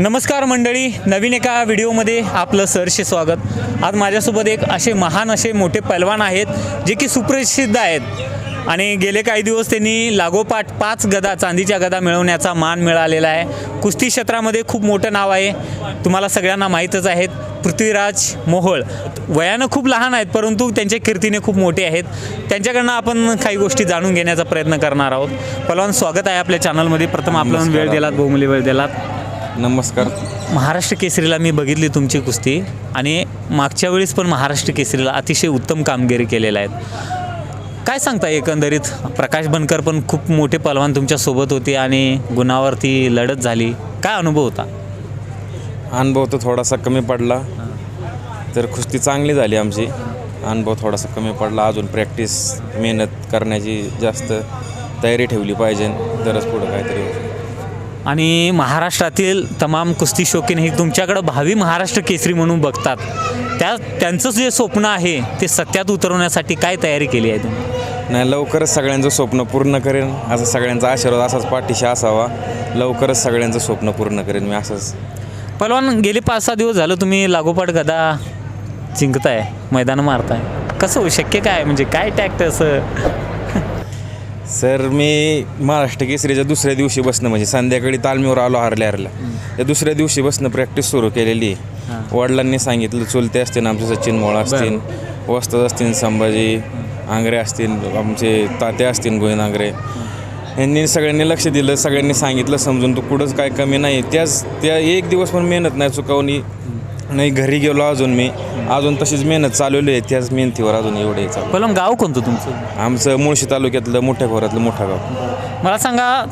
नमस्कार मंडळी. नवीन एका व्हिडिओमध्ये आपलं सहर्ष स्वागत. आज माझ्यासोबत एक असे महान असे मोठे पैलवान आहेत जे की सुप्रसिद्ध आहेत. आणि गेले काही दिवस त्यांनी लागोपाठ पाच गदा चांदीच्या गदा मिळवण्याचा मान मिळालेला आहे. कुस्ती क्षेत्रामध्ये खूप मोठं नाव आहे. तुम्हाला सगळ्यांना माहीतच आहेत पृथ्वीराज मोहोळ. वयानं खूप लहान आहेत परंतु त्यांच्या कीर्तीने खूप मोठे आहेत. त्यांच्याकडनं आपण काही गोष्टी जाणून घेण्याचा प्रयत्न करणार आहोत. पलवान स्वागत आहे आपल्या चॅनलमध्ये प्रथम आपला वेळ. दिलात बहुमूल्य वेळ दिलात. नमस्कार. महाराष्ट्र केसरीला मी बघितली तुमची कुस्ती आणि मागच्या वेळेस पण महाराष्ट्र केसरीला अतिशय उत्तम कामगिरी केलेल्या आहेत काय सांगता एकंदरीत? प्रकाश बनकर पण खूप मोठे पलवान तुमच्यासोबत होते आणि गुणावरती लढत झाली. काय अनुभव होता? अनुभव तर थोडासा कमी पडला. तर कुस्ती चांगली झाली आमची. अनुभव थोडासा कमी पडला. अजून प्रॅक्टिस मेहनत करण्याची जास्त तयारी ठेवली पाहिजे. तरच पुढं काहीतरी. आणि महाराष्ट्रातील तमाम कुस्ती शौकीन हे तुमच्याकडं भावी महाराष्ट्र केसरी म्हणून बघतात. त्या त्यांचं जे स्वप्न आहे ते सत्यात उतरवण्यासाठी काय तयारी केली आहे तुम्ही? नाही लवकरच सगळ्यांचं स्वप्न पूर्ण करेन. असं सगळ्यांचा आशीर्वाद असाच पाठीशी असावा. लवकरच सगळ्यांचं स्वप्न पूर्ण करेन मी असंच. पलवान गेले पाच सहा दिवस झालं तुम्ही लागोपाठ गदा जिंकताय मैदान मारताय. कसं होऊ शक्य काय? म्हणजे काय टॅक्ट असं? सर मी महाराष्ट्र केसरीच्या दुसऱ्या दिवशी बसणं म्हणजे संध्याकाळी तालमीवर आलो हरल्या हरल्या. त्या दुसऱ्या दिवशी बसणं प्रॅक्टिस सुरू केलेली. आहे वडिलांनी सांगितलं चुलते असतील आमचे सचिन मोळ असतील वस्तात असतील संभाजी आंग्रे असतील आमचे ताते असतील गोविंद आंग्रे. यांनी सगळ्यांनी लक्ष दिलं सगळ्यांनी सांगितलं समजून तू कुठंच काय कमी नाही. त्याच त्या एक दिवस पण मेहनत नाही चुकवणी. नाही घरी गेलो अजून मी. अजून तशीच मेहनत चालवली आहे त्याच मेहनतीवर अजून एवढे चालू पलवान गाव कोणतं तुमचं? आमचं मुळशी तालुक्यातलं मोठ्या खोऱ्यातलं मोठा गाव. मला सांगा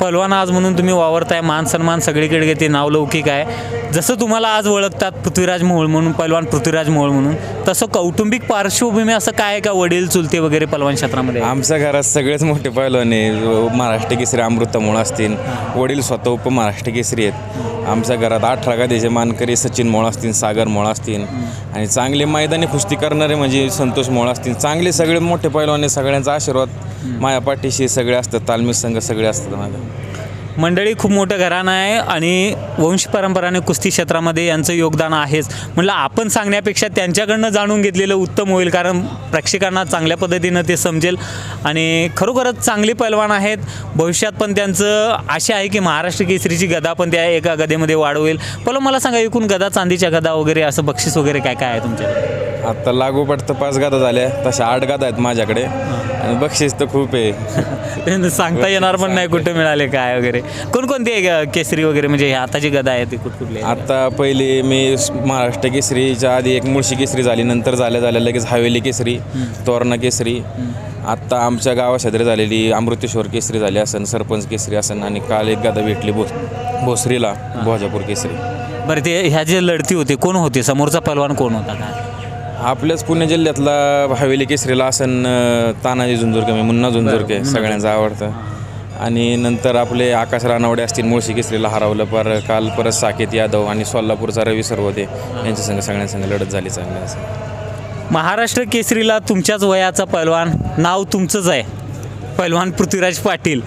पलवान आज म्हणून तुम्ही वावरताय मान सन्मान सगळीकडे घेते नावलौकिक आहे. जसं तुम्हाला आज ओळखतात पृथ्वीराज मोहोळ म्हणून पलवान पृथ्वीराज मोहोळ म्हणून तसं कौटुंबिक पार्श्वभूमी असं काय आहे का? वडील चुलते वगैरे पलवान क्षेत्रामध्ये? आमच्या घरात सगळेच मोठे पैलवाने महाराष्ट्र केसरी अमृतमोळ असतील. वडील स्वतः उप महाराष्ट्र केसरी आहेत. आमच्या घरात अठरा गादीचे मानकरी सचिन मोळ असतील सागर मोळ असतील आणि चांगले मैदानी कुस्ती करणारे म्हणजे संतोष मोळ असतील चांगले सगळे मोठे पैलवाने सगळ्यांचा आशीर्वाद. माया पाठीशी सगळे असतात तालमी संघ सगळे असतात माझ्या. मंडळी खूप मोठं घराणं आहे आणि वंश परंपराने कुस्ती क्षेत्रामध्ये यांचं योगदान आहेच. म्हटलं आपण सांगण्यापेक्षा त्यांच्याकडनं जाणून घेतलेलं उत्तम होईल कारण प्रेक्षकांना चांगल्या पद्धतीनं ते समजेल. आणि खरोखरच चांगले पैलवान आहेत. भविष्यात पण त्यांचं आशा आहे की महाराष्ट्र केसरीची गदा पण त्या एका गदेमध्ये वाढवेल. पण मला सांगा एकूण गदा चांदीच्या गदा वगैरे असं बक्षीस वगैरे काय काय आहे तुमच्याकडे? आत्ता लागोपाठ तर पाच गादा झाल्या. तशा आठ गादा आहेत माझ्याकडे. आणि बक्षीस तर खूप आहे. सांगता येणार पण नाही कुठे मिळाले काय वगैरे. कोणकोणते अ, केसरी वगैरे? म्हणजे हे आता जी गदा आहे ती कुठकुठली आहे? आता पहिले मी स- महाराष्ट्र केसरीच्या आधी एक मुळशी केसरी झाली नंतर झाल्या झाल्या लगेच हवेली केसरी तोरणा केसरी. आत्ता आमच्या गावाशेजारी झालेली अमृतेश्वर केसरी झाली असन सरपंच केसरी असन आणि काल एक गादा भेटली भोस भोसरीला भोजापूर केसरी. बरं ते ह्या जे लढती होते कोण होते? समोरचा पलवान कोण होता? काय आपल्याच पुणे जिल्ह्यातला हवेली केसरीला असन अं, तानाजी झुंजुरके म्हणजे मुन्ना झुंजुरके सगळ्यांचं आवडतं. आणि नंतर आपले आकाश रानवडे असतील मुळशी केसरीला हरवलं पर काल परत साकेत यादव आणि सोलापूरचा रवी सर्वते यांच्या संघ सगळ्यांसंग लढत झाली चांगली असं. महाराष्ट्र केसरीला तुमच्याच वयाचा पैलवान नाव तुमचंच आहे. पैलवान पृथ्वीराज पाटील.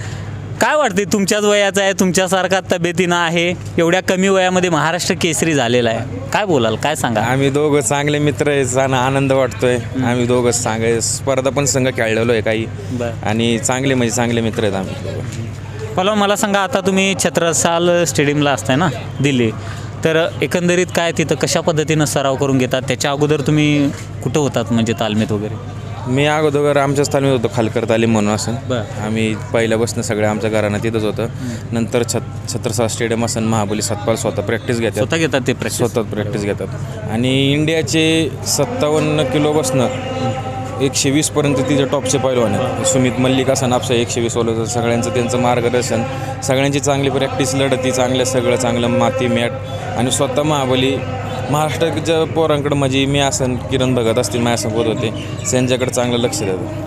काय वाटते तुमच्याच वयाचा आहे तुमच्यासारखा तब्येतीनं आहे एवढ्या कमी वयामध्ये महाराष्ट्र केसरी झालेला आहे. काय बोलाल काय सांगा? आम्ही दोघं चांगले मित्र आहेत आणि आनंद वाटतोय. आम्ही दोघं चांगले स्पर्धा पण संघ खेळलेलो आहे काही. बरं. आणि चांगले म्हणजे चांगले मित्र आहेत आम्ही. पलवान मला सांगा आता तुम्ही छत्रसाल स्टेडियमला असताय ना दिल्ली. तर एकंदरीत काय तिथं कशा पद्धतीनं सराव करून घेतात? त्याच्या अगोदर तुम्ही कुठं होतात म्हणजे तालमीत वगैरे? मी अगोदर आमच्याच तालमीत होतो खालकर तालीम म्हणून असं. बरं. आम्ही पहिल्यापासून सगळ्या आमच्या घरानं तिथंच होतं. नंतर छत छत्रसाल स्टेडियम असन महाबली सतपाल स्वतः प्रॅक्टिस घेतात. स्वतः घेतात ते प्रॅक्टिस स्वतः प्रॅक्टिस घेतात. आणि इंडियाचे सत्तावन्न किलो बसणं एकशे वीसपर्यंत तिचे टॉपचे पैलवान आहेत. सुमित मल्लिक असन आपसा एकशे वीस ओलं सगळ्यांचं त्यांचं मार्गदर्शन. सगळ्यांची चांगली प्रॅक्टिस लढती चांगलं सगळं चांगलं माती मॅट. आणि स्वतः महाबली महाराष्ट्राच्या पोरांकडं म्हणजे मी आसन किरण भगत असतील माझ्यासोबत होते. त्यांच्याकडे चांगलं लक्ष देतो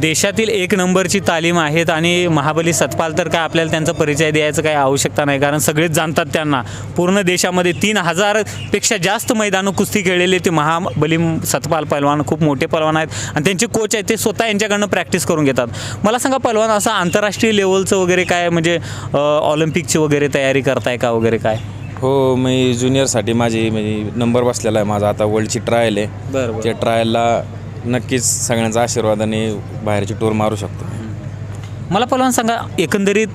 देशातील एक नंबरची तालीम आहेत आणि महाबली सतपाल तर काय आपल्याला त्यांचा परिचय द्यायचं काही आवश्यकता नाही कारण सगळेच जाणतात त्यांना. पूर्ण देशामध्ये तीन हजारपेक्षा जास्त मैदानं कुस्ती खेळलेले ते महाबली सतपाल पैलवान खूप मोठे पैलवान आहेत आणि त्यांचे कोच आहेत ते स्वतः यांच्याकडनं प्रॅक्टिस करून घेतात. मला सांगा पैलवान असं आंतरराष्ट्रीय लेवलचं वगैरे काय म्हणजे ऑलिम्पिकची वगैरे तयारी करताय का वगैरे काय? हो मी ज्युनियरसाठी माझी म्हणजे नंबर बसलेला आहे. माझा आता वर्ल्डची ट्रायल आहे. बरं. त्या ट्रायलला नक्कीच सगळ्यांचा आशीर्वादाने बाहेरची टूर मारू शकतो. मला पहिलवान सांगा एकंदरीत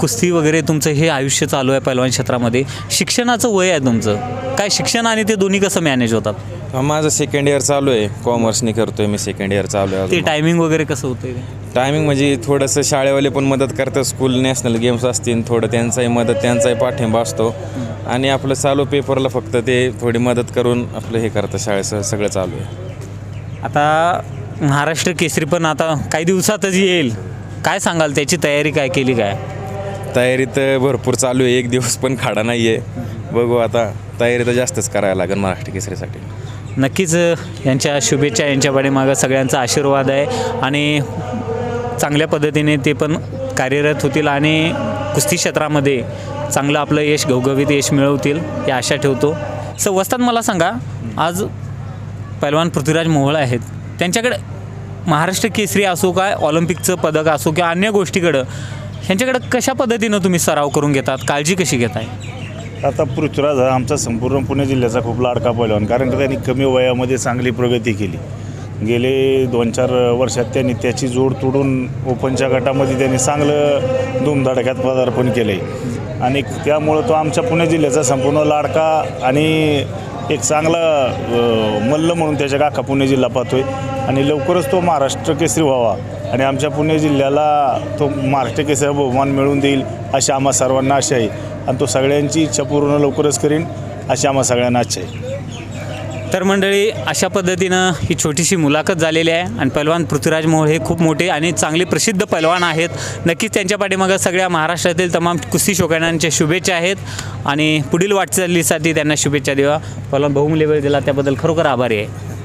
कुस्ती वगैरे तुमचं हे आयुष्य चालू आहे पैलवान क्षेत्रामध्ये. शिक्षणाचं वय आहे तुमचं. काय शिक्षण आणि ते दोन्ही कसं मॅनेज होतात? हा, माझं सेकंड इयर चालू आहे. कॉमर्सनी करतोय मी सेकंड इयर चालू आहे ते अजून. टायमिंग वगैरे कसं होतं टायमिंग म्हणजे थोडंसं शाळेवाले पण मदत करतात स्कूल नॅशनल गेम्स असतील थोडं त्यांचाही मदत त्यांचाही पाठिंबा असतो. आणि आपलं चालू पेपरला फक्त ते थोडी मदत करून आपलं हे करतं शाळेचं सगळं चालू आहे. आता महाराष्ट्र केसरी पण आता काही दिवसातच येईल. काय सांगाल त्याची तयारी काय केली काय? तयारी तर भरपूर चालू आहे एक दिवस पण खाडा नाही आहे बघू आता तयारी तर जास्तच करायला लागेल महाराष्ट्र केसरीसाठी. नक्कीच यांच्या शुभेच्छा यांच्या पाठीमागं सगळ्यांचा आशीर्वाद आहे. आणि चांगल्या पद्धतीने ते पण कार्यरत होतील आणि कुस्ती क्षेत्रामध्ये चांगलं आपलं यश घवघवीत यश मिळवतील या आशा ठेवतो. सर वस्तात मला सांगा आज पैलवान पृथ्वीराज मोहळ आहेत. त्यांच्याकडे महाराष्ट्र केसरी असो काय ऑलिम्पिकचं पदक असो किंवा अन्य गोष्टीकडं ह्यांच्याकडं कशा पद्धतीनं तुम्ही सराव करून घेतात काळजी कशी घेताय? आता पृथ्वीराज हा आमचा संपूर्ण पुणे जिल्ह्याचा खूप लाडका पैलवान कारण की त्यांनी कमी वयामध्ये चांगली प्रगती केली. गेले दोन चार वर्षात त्यांनी त्याची जोड तोडून ओपनच्या गटामध्ये त्यांनी चांगलं धुमधडक्यात पदार्पण केलं. आहे आणि त्यामुळं तो आमच्या पुणे जिल्ह्याचा संपूर्ण लाडका आणि एक चांगला मल्ल म्हणून त्याच्या काका पुणे जिल्हा पाहतो आहे आणि लवकरच तो महाराष्ट्र केसरी व्हावा आणि आमच्या पुणे जिल्ह्याला तो महाराष्ट्र केसरी बहुमान मिळवून देईल अशी आम्हा सर्वांना आशा आहे. आणि तो सगळ्यांची इच्छा पूर्ण लवकरच करीन अशी आम्हा सगळ्यांना आशा आहे. तर मंडळी अशा पद्धतीनं ही छोटीशी मुलाखत झालेली आहे आणि पैलवान पृथ्वीराज मोहोळ हे खूप मोठे आणि चांगले प्रसिद्ध पैलवान आहेत. नक्कीच त्यांच्या पाठीमागं सगळ्या महाराष्ट्रातील तमाम कुस्ती शोकांच्या शुभेच्छा आहेत आणि पुढील वाटचालीसाठी त्यांना शुभेच्छा देवा पैलवान बहुमूल्य वेळ दिला त्याबद्दल खरोखर आभारी आहे.